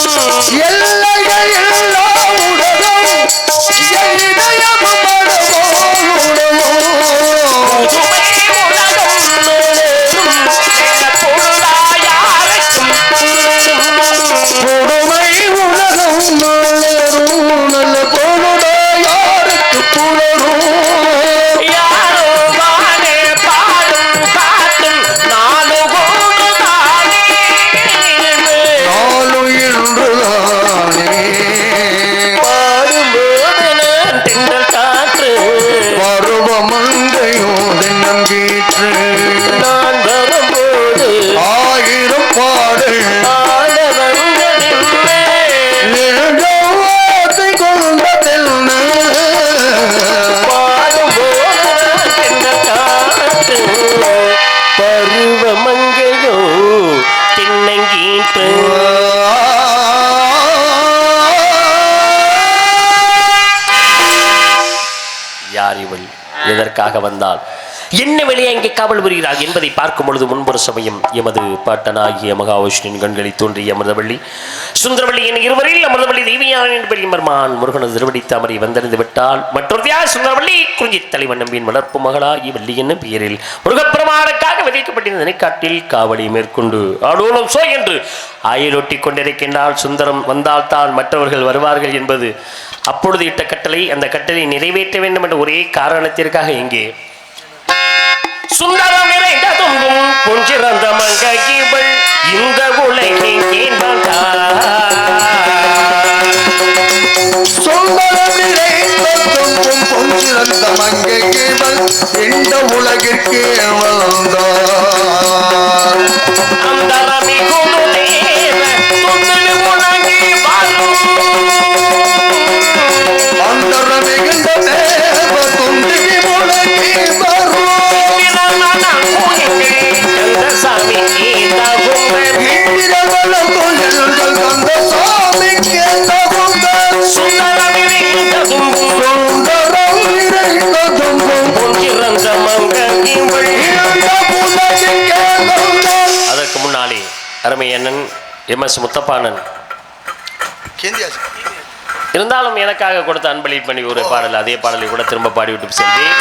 行了。பருவமங்கையோ மங்கையோ யார் இவள்? எதற்காக வந்தால் என்ன வெளியே இங்கே காவல் புரிகிறார் என்பதை பார்க்கும் பொழுது முன்பொரு சமயம் எமது பாட்டனாகிய மகாவிஷ்ணுவின் கண்களை தோன்றிய அமிர்தவள்ளி சுந்தரவள்ளி என இருவரில் அமிர்தவள்ளி தெய்வியான பெரியமர்மான் முருகனது திருவடி தாமரை வந்தடைந்து விட்டால் மற்றொரு யார் சுந்தரவள்ளி குறிஞ்சி தலைவன் நம்பியின் வளர்ப்பு மகளாகி வள்ளி என்னும் பெயரில் முருகப்பெருமானுக்காக விதைக்கப்பட்டிருந்த நினைக்காட்டில் காவலை மேற்கொண்டு ஆடோலம் சோ என்று ஆயிலொட்டி கொண்டிருக்கின்றால் சுந்தரம் வந்தால் தான் மற்றவர்கள் வருவார்கள் என்பது அப்பொழுது இட்ட கட்டளை. அந்த கட்டளை நிறைவேற்ற வேண்டும் என்ற ஒரே காரணத்திற்காக இங்கே சுந்தரம் நிறைந்ததும் கொஞ்சிறந்த மங்கைகள் இந்த உலகை ஏன் வந்தார்? சொந்தம் அருமை அண்ணன் எம் எஸ் முத்தப்பானன் இருந்தாலும் எனக்காக கொடுத்த அன்பளிப்பு பண்ணி ஒரு பாடல் அதே பாடலை கூட திரும்ப பாடிவிட்டு செல்வேன்.